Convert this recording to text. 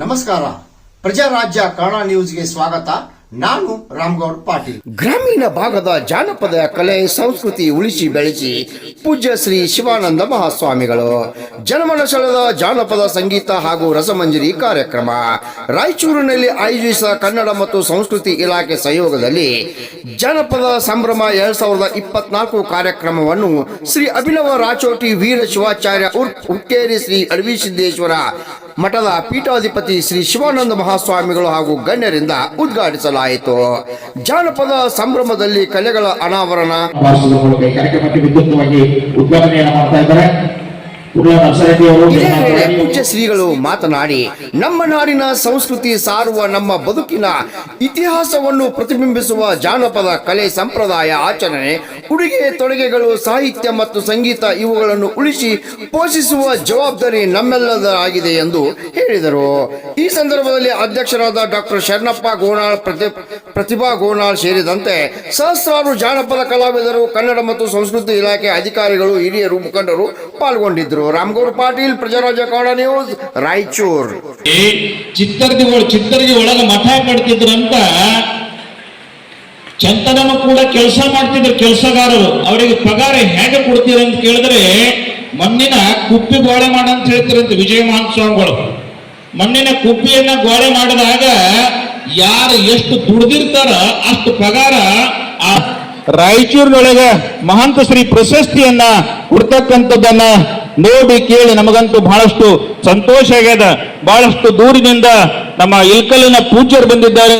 ನಮಸ್ಕಾರ. ಪ್ರಜಾರಾಜ್ಯ ಕನ್ನಡ ನ್ಯೂಸ್ಗೆ ಸ್ವಾಗತ. ನಾನು ರಾಮ್ಗೌಡ್ ಪಾಟೀಲ್. ಗ್ರಾಮೀಣ ಭಾಗದ ಜಾನಪದ ಕಲೆ, ಸಂಸ್ಕೃತಿ ಉಳಿಸಿ ಬೆಳೆಸಿ ಪೂಜ್ಯ ಶ್ರೀ ಶಿವಾನಂದ ಮಹಾಸ್ವಾಮಿಗಳು. ಜನಮನ ಸೆಳೆದ ಜಾನಪದ ಸಂಗೀತ ಹಾಗೂ ರಸಮಂಜರಿ ಕಾರ್ಯಕ್ರಮ. ರಾಯಚೂರಿನಲ್ಲಿ ಆಯೋಜಿಸಿದ ಕನ್ನಡ ಮತ್ತು ಸಂಸ್ಕೃತಿ ಇಲಾಖೆ ಸಹಯೋಗದಲ್ಲಿ ಜನಪದ ಸಂಭ್ರಮ ಎರಡ್ ಸಾವಿರದ ಇಪ್ಪತ್ನಾಲ್ಕು ಕಾರ್ಯಕ್ರಮವನ್ನು ಶ್ರೀ ಅಭಿನವ ರಾಚೋಟಿ ವೀರ ಶಿವಾಚಾರ್ಯ ಉರ್ಫ್ ಶ್ರೀ ಅಡವಿಸಿದ್ದೇಶ್ವರ ಮಠದ ಪೀಠಾಧಿಪತಿ ಶ್ರೀ ಶಿವಾನಂದ ಮಹಾಸ್ವಾಮಿಗಳು ಹಾಗೂ ಗಣ್ಯರಿಂದ ಉದ್ಘಾಟಿಸಲಾಯಿತು. ಜಾನಪದ ಸಂಭ್ರಮದಲ್ಲಿ ಕಲೆಗಳ ಅನಾವರಣ. ಪೂಜ್ಯ ಶ್ರೀಗಳು ಮಾತನಾಡಿ ನಮ್ಮ ನಾಡಿನ ಸಂಸ್ಕೃತಿ ಸಾರುವ ನಮ್ಮ ಬದುಕಿನ ಇತಿಹಾಸವನ್ನು ಪ್ರತಿಬಿಂಬಿಸುವ ಜಾನಪದ ಕಲೆ ಸಂಪ್ರದಾಯ ಆಚರಣೆ ಉಡುಗೆ ತೊಡುಗೆಗಳು ಸಾಹಿತ್ಯ ಮತ್ತು ಸಂಗೀತ ಇವುಗಳನ್ನು ಉಳಿಸಿ ಪೋಷಿಸುವ ಜವಾಬ್ದಾರಿ ನಮ್ಮೆಲ್ಲದಾಗಿದೆ ಎಂದು ಹೇಳಿದರು. ಈ ಸಂದರ್ಭದಲ್ಲಿ ಅಧ್ಯಕ್ಷರಾದ ಡಾಕ್ಟರ್ ಶರಣಪ್ಪ ಗೋನಾಳ್ ಪ್ರತಿ ಪ್ರತಿಭಾ ಗೋನಾಳ್ ಸೇರಿದಂತೆ ಸಹಸ್ರಾರು ಜಾನಪದ ಕಲಾವಿದರು ಕನ್ನಡ ಮತ್ತು ಸಂಸ್ಕೃತಿ ಇಲಾಖೆ ಅಧಿಕಾರಿಗಳು ಹಿರಿಯರು ಮುಖಂಡರು ಪಾಲ್ಗೊಂಡಿದ್ದರು. ರಾಮಗೌಡ ಪಾಟೀಲ್ ಪ್ರಜಾರಾಜ ಕನ್ನಡ ನ್ಯೂಸ್ ರಾಯಚೂರ್. ಚಿತ್ತರ್ಗಿ ಚಿತ್ತರ್ಗಿ ಒಳಗ ಮಠ ಕಟ್ತಿದ್ರಂತ ಚಂತನನು ಕೂಡ ಕೆಲಸ ಮಾಡ್ತಿದ್ರು ಕೆಲಸಗಾರರು. ಅವರಿಗೆ ಪಗಾರ ಹೇಗೆ ಕೊಡ್ತೀರ ಅಂತ ಕೇಳಿದ್ರೆ ಮಣ್ಣಿನ ಕುಪ್ಪಿ ಗೋಳೆ ಮಾಡ ಅಂತ ಹೇಳ್ತಿರಂತೆ ವಿಜಯ ಮಹಾನ್ ಸ್ವಾಮಿಗಳು ಮಣ್ಣಿನ ಕುಪ್ಪಿಯನ್ನ ಗೋಳೆ ಮಾಡಿದಾಗ ಯಾರು ಎಷ್ಟು ದುಡ್ದಿರ್ತಾರ ಅಷ್ಟು ಪಗಾರ ಆ ರಾಯಚೂರಿನೊಳಗ ಮಹಂತ ಶ್ರೀ ಪ್ರಶಸ್ತಿಯನ್ನ ಕೊಡ್ತಕ್ಕಂಥದ್ದನ್ನ ನೋಡಿ ಕೇಳಿ ನಮಗಂತೂ ಬಹಳಷ್ಟು ಸಂತೋಷ ಆಗ್ಯದ. ಬಹಳಷ್ಟು ದೂರಿನಿಂದ ನಮ್ಮ ಇಲ್ಕಲಿನ ಪೂಜ್ಯರು ಬಂದಿದ್ದಾರೆ.